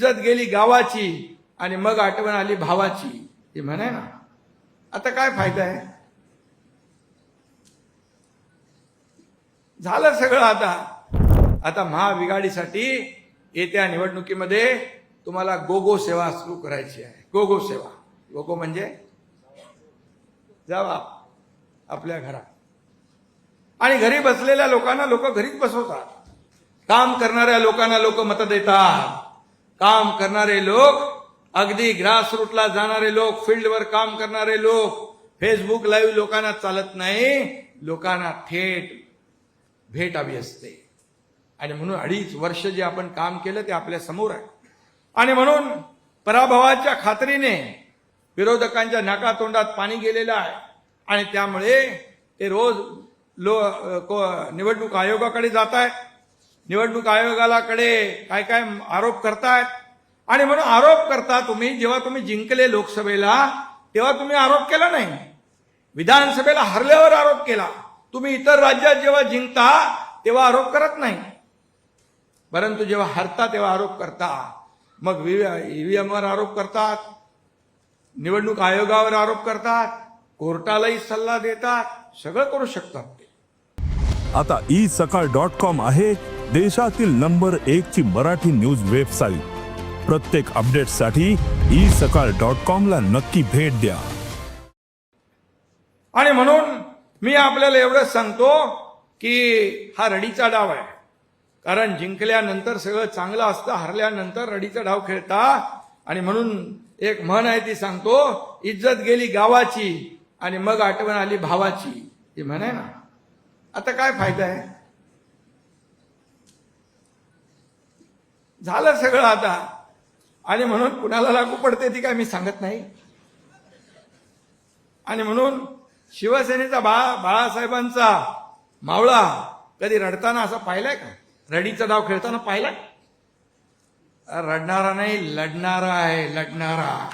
इज्जत गेली गावाची आणि मग आठवण आली भावाची. हे म्हणाय ना. आता काय फायदा आहे? झालं सगळं आता. आता महाविघाडीसाठी येत्या निवडणुकीमध्ये तुम्हाला गोगो सेवा सुरू करायची आहे. गोगो सेवा. गोगो म्हणजे जावा आपल्या घरात. आणि घरी बसलेल्या लोकांना लोक घरीच बसवतात. काम करणाऱ्या लोकांना लोक मत देतात. काम करणारे लोक अगदी ग्रासरूटला जाणारे लोक फील्डवर काम करणारे लोक फेसबुक लाईव्ह लोकांना चालत नाही लोकांना थेट भेट हवी असते. आणि म्हणून अडीच वर्ष जे आपण काम केलं ते आपल्यासमोर आहे. आणि म्हणून पराभवाच्या खात्रीने विरोधकांच्या नाकातोंडात पाणी गेलेलं आहे. आणि त्यामुळे ते रोज लो को- निवडणूक आयोगाकडे जात आहेत. निवडणूक आयोगालाकडे काय काय आरोप करतायत आणि म्हणून आरोप करता तुम्ही जेव्हा तुम्ही जिंकले लोकसभेला तेव्हा तुम्ही आरोप केला नाही. विधानसभेला हरल्यावर आरोप केला. तुम्ही इतर राज्यात जेव्हा जिंकता तेव्हा आरोप करत नाही. परंतु जेव्हा हरता तेव्हा आरोप करता. मग ईव्हीएमवर आरोप करतात. निवडणूक आयोगावर आरोप करतात. कोर्टालाही सल्ला देतात. सगळं करू शकतात ते. आता ई सकाळ डॉट कॉम आहे. देशातील नंबर एक ची मराठी न्यूज वेबसाईट. प्रत्येक अपडेटसाठी ई सकाळ डॉट कॉम ला नक्की भेट द्या. आणि म्हणून मी आपल्याला एवढंच सांगतो की हा रडीचा डाव आहे. कारण जिंकल्यानंतर सगळं चांगलं असतं हरल्यानंतर रडीचा डाव खेळता. आणि म्हणून एक म्हण आहे ती सांगतो इज्जत गेली गावाची आणि मग आठवण आली भावाची. ही म्हण आहे ना. आता काय फायदा आहे? झालं सगळं आता. आणि म्हणून कुणाला लागू पडते ती काय मी सांगत नाही. आणि म्हणून शिवसेनेचा बाळा बाळासाहेबांचा मावळा कधी रडताना असा पाहिलाय का? रडीचा डाव खेळताना पाहिलाय? रडणारा नाही लढणारा आहे लढणारा.